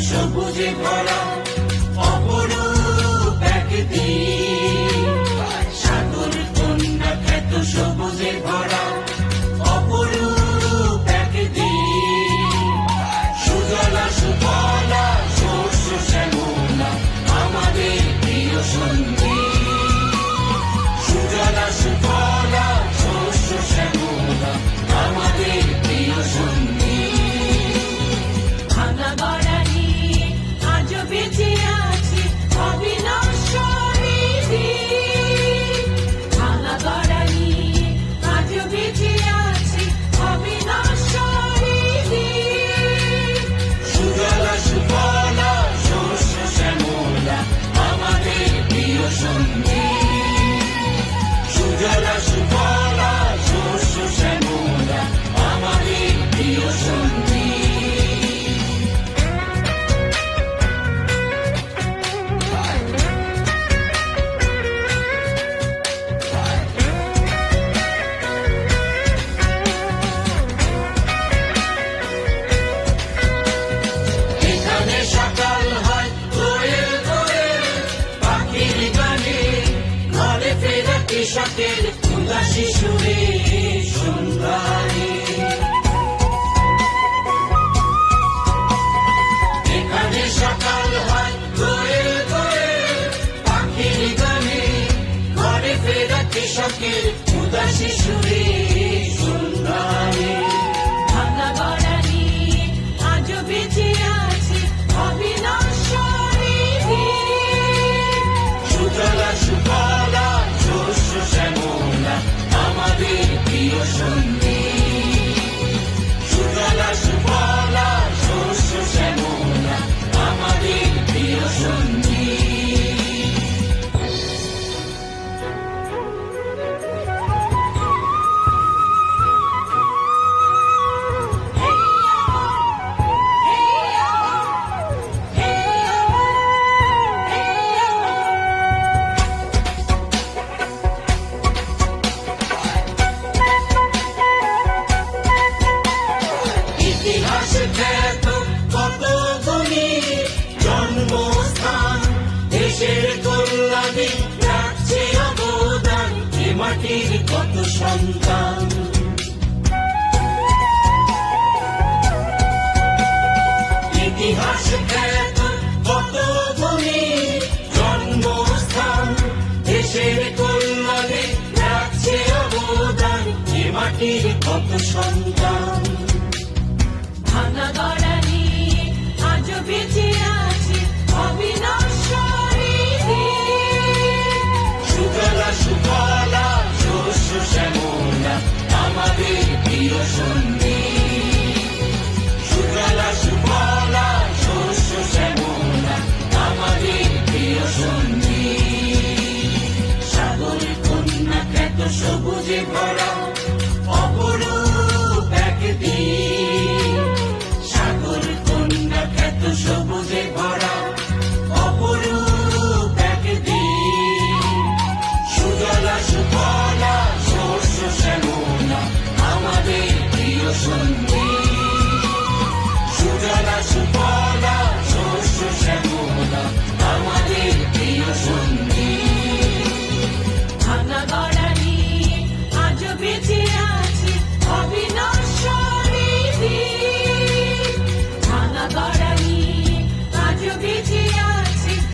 সবুজে ভরা কৃষকের উদাসী সুরে সুন্দরী এখানে সকাল পাখির গানে। ঘরে ফেরা কৃষকের উদাসী Ocean. মাটির কত সন্তান? ইতিহাস কত ভূমি, জন্মস্থান, দেশের কল্যাণে রাখছে অবদান এ মাটির কত সন্তান? Schon me.